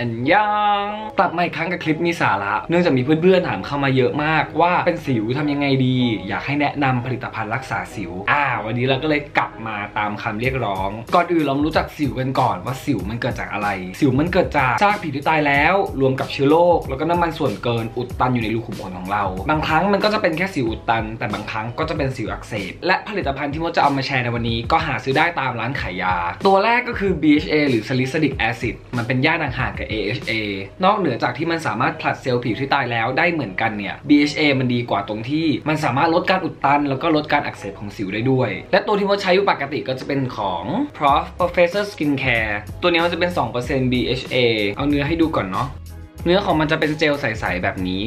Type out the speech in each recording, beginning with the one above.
อันยังกลับมาอีกครั้งกับคลิปมีสาระ เนื่องจากมีเพื่อนๆถามเข้ามาเยอะมากว่าเป็นสิวทำยังไงดี อยากให้แนะนำผลิตภัณฑ์รักษาสิว อ่า วันนี้เราก็เลยกลับมาตามคำเรียกร้อง ก่อนอื่นเรารู้จักสิวกันก่อนว่าสิวมันเกิดจากอะไร สิวมันเกิดจากซากผิวที่ตายแล้ว รวมกับเชื้อโรคแล้วก็น้ำมันส่วนเกินอุดตันอยู่ในรูขุมขนของเรา บางครั้งมันก็จะเป็นแค่สิวอุดตัน แต่บางครั้งก็จะเป็นสิวอักเสบและผลิตภัณฑ์ที่มดจะเอามาแชร์ในวันนี้ ก็หาซื้อได้ตามร้านขายยา ตัวแรกก็คือ BHA หรือ salicylic acid มันเป็นยาห่างๆกับ AHA นอกเหนือจากที่มันสามารถผลัดเซลล์ผิวที่ตายแล้วได้เหมือนกันเนี่ย BHA มันดีกว่าตรงที่ มันสามารถลดการอุดตัน แล้วก็ลดการอักเสบของสิวได้ด้วย และตัวที่มดใช้อยู่ปกติก็จะเป็นของ Prof Professor Skincare ตัวนี้มันจะเป็น 2% BHA เอาเนื้อให้ดูก่อนเนาะเนื้อของมันจะเป็นเจลใสๆแบบนี้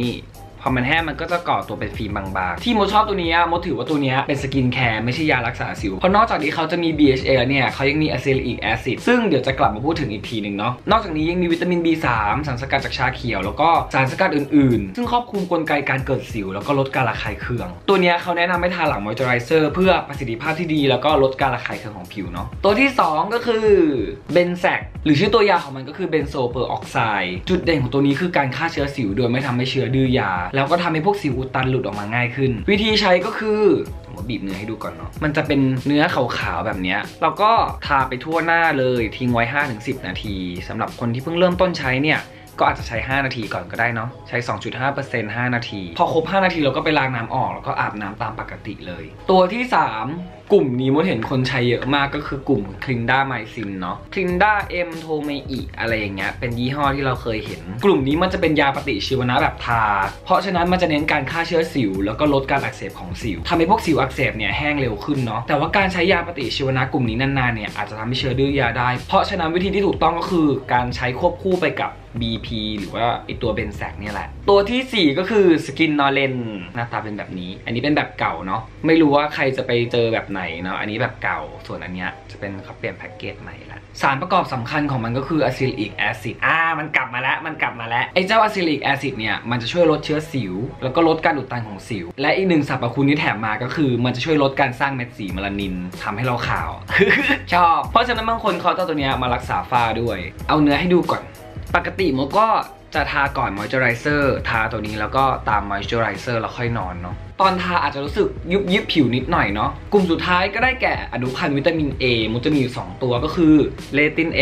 อมันแห้งมันก็จะก่อตัวเป็นฟิล์มบางๆ ที่โมชอบตัวนี้โมถือว่าตัวนี้เป็นสกินแคร์ไม่ใช่ยารักษาสิว เพราะนอกจากนี้เขาจะมี BHA แล้วเนี่ยเขายังมีอะซิลิกแอซิดซึ่งเดี๋ยวจะกลับมาพูดถึงอีกทีหนึ่งเนาะนอกจากนี้ยังมีวิตามิน B3 สารสกัดจากชาเขียว แล้วก็สารสกัดอื่นๆ ซึ่งครอบคลุมกลไกการเกิดสิว แล้วก็ลดการระคายเคือง ตัวนี้เขาแนะนำให้ทาหลังมอยเจอไรเซอร์เพื่อประสิทธิภาพที่ดี แล้วก็ลดการระคายเคืองของผิวเนาะตัวที่ 2 ก็คือเบนแซกหรือชื่อตัวยาของมันก็คือเบนโซเปอร์ออกไซด์จุดเด่นของตัวนี้คือการฆ่าเชื้อสิวโดยไม่ทำให้เชื้อดื้อยาแล้วก็ทำให้พวกสิวอุดตันหลุดออกมาง่ายขึ้น วิธีใช้ก็คือผมบีบเนื้อให้ดูก่อนเนาะมันจะเป็นเนื้อขาวๆแบบนี้เราก็ทาไปทั่วหน้าเลยทิ้งไว้ 5-10 นาทีสำหรับคนที่เพิ่งเริ่มต้นใช้เนี่ย ก็อาจจะใช้ 5 นาทีก่อนก็ได้เนาะใช้ 2.5% 5 นาที พอครบ 5 นาทีเราก็ไปล้างน้ำออก แล้วก็อาบน้ำตามปกติเลย ตัวที่ 3 กลุ่มนี้มดเห็นคนใช้เยอะมากก็คือกลุ่มคลินด้าไมซินเนาะคลินด้าเอ็มโทเมอิอะไรอย่างเงี้ยเป็นยี่ห้อที่เราเคยเห็น กลุ่มนี้มันจะเป็นยาปฏิชีวนะแบบทา เพราะฉะนั้นมันจะเน้นการฆ่าเชื้อสิว แล้วก็ลดการอักเสบของสิวทำให้พวกสิวอักเสบเนี่ยแห้งเร็วขึ้นเนาะแต่ว่าการใช้ยาปฏิชีวนะกลุ่มนี้นานๆเนี่ยอาจจะทำให้เชื้อดื้อยาได้ เพราะฉะนั้นวิธีที่ถูกต้องก็คือการใช้ควบคู่ไปกับ BP หรือว่าไอตัวเบนแซกเนี่ยแหละ ตัวทีสี่ 4 ก็คือสกินนอเลนหน้าตาเป็นแบบนี้ อันนี้เป็นแบบเก่าเนาะไม่รู้ว่าใครจะไปเจอแบบไหนเนาะอันนี้แบบเก่าส่วนอันเนี้ยจะเป็นเขาเปลี่ยนแพ็กเกจใหม่ละสารประกอบสำคัญของมันก็คืออะซิลิกแอซิดอ่ามันกลับมาแล้วมันกลับมาแล้วไอ้เจ้าอะซิลิกแอซิดเนี่ยมันจะช่วยลดเชื้อสิว แล้วก็ลดการอุดตันของสิว และอีกหนึ่งสรรพคุณที่แถมมาก็คือ มันจะช่วยลดการสร้างเม็ดสีเมลานินทำให้เราขาวชอบ เพราะฉะนั้นบางคนเขาจะเอาตัวเนี้ยมารักษาฝ้าด้วย เอาเนื้อให้ดูก่อน ปกติโมก็จะทาก่อนมอยเจอไรเซอร์ทาตัวนี้แล้วก็ตามมอยเจอไรเซอร์แล้วค่อยนอนเนาะตอนทาอาจจะรู้สึกยุบยิบผิวนิดหน่อยเนาะกลุ่มสุดท้ายก็ได้แก่อนุพันธ์วิตามิน A มันจะมีอยู่ 2 ตัวก็คือเลติน A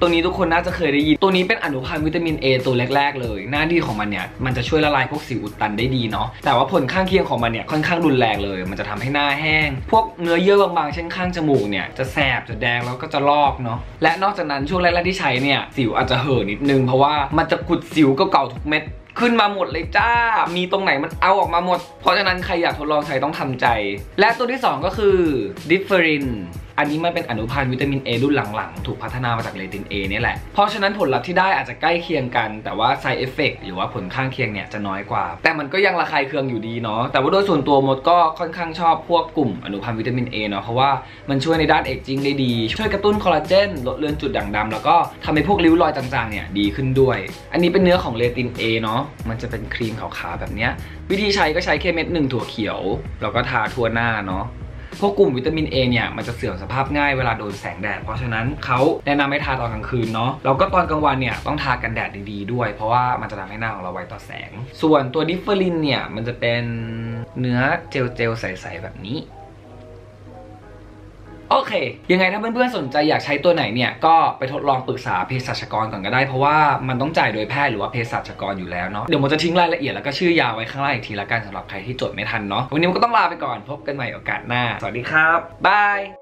ตัวนี้ทุกคนน่าจะเคยได้ยิน ตัวนี้เป็นอนุพันธ์วิตามิน A ตัวแรก ๆ เลย หน้าที่ของมันเนี่ยมันจะช่วยละลายพวกสิวอุดตันได้ดีเนาะแต่ว่าผลข้างเคียงของมันเนี่ยค่อนข้างรุนแรงเลย มันจะทำให้หน้าแห้ง พวกเนื้อเยื่อบางๆเช่นข้างจมูกเนี่ยจะแสบจะแดงแล้วก็จะลอกเนาะและนอกจากนั้นช่วงแรกๆที่ใช้เนี่ยสิวอาจจะเห่อนิดนึงเพราะว่ามันจะขุดสิวเก่าๆทุกเม็ด ขึ้นมาหมดเลยจ้า มีตรงไหนมันเอาออกมาหมด เพราะฉะนั้นใครอยากทดลองใช้ต้องทำใจ และตัวที่ 2 ก็คือดิฟเฟอริน อันนี้มันเป็นอนุพันธ์วิตามิน A รุ่นหลังๆ ถูกพัฒนามาจากเลติน A เนี่ยแหละ เพราะฉะนั้นผลลัพธ์ที่ได้อาจจะใกล้เคียงกัน แต่ว่า side effect หรือว่าผลข้างเคียงเนี่ยจะน้อยกว่า แต่มันก็ยังระคายเคืองอยู่ดีเนาะ แต่ว่าโดยส่วนตัวมดก็ค่อนข้างชอบพวกกลุ่มอนุพันธ์วิตามิน A เนาะ เพราะว่ามันช่วยในด้านเอจจิ้งได้ดี ช่วยกระตุ้นคอลลาเจน ลดเลือนจุดด่างดำแล้วก็ทำให้พวกริ้วรอยจางๆ เนี่ยดีขึ้นด้วย อันนี้เป็นเนื้อของเลติน A เนาะ มันจะเป็นครีมขาวๆแบบเนี้ย วิธีใช้ก็ใช้แค่เม็ดหนึ่งถั่วเขียว แล้วก็ทาทั่วหน้าเนาะ พวกกลุ่มวิตามิน A เนี่ยมันจะเสื่อมสภาพง่ายเวลาโดนแสงแดด เพราะฉะนั้นเขาแนะนำให้ทาตอนกลางคืนเนาะแล้วก็ตอนกลางวันเนี่ยต้องทากันแดดดีๆด้วย เพราะว่ามันจะทำให้หน้าของเราไวต่อแสง ส่วนตัวดิฟเฟอรินเนี่ยมันจะเป็นเนื้อเจลเจลๆใสๆแบบนี้ โอเค ยังไงถ้าเพื่อนๆสนใจอยากใช้ตัวไหนเนี่ย ก็ไปทดลองปรึกษาเภสัชกรก่อนก็ได้ เพราะว่ามันต้องจ่ายโดยแพทย์หรือว่าเภสัชกรอยู่แล้วเนาะ เดี๋ยวผมจะทิ้งรายละเอียดแล้วก็ชื่อยาไว้ข้างล่างอีกทีละกันสำหรับใครที่จดไม่ทันเนาะ วันนี้มันก็ต้องลาไปก่อน พบกันใหม่โอกาสหน้า สวัสดีครับ บาย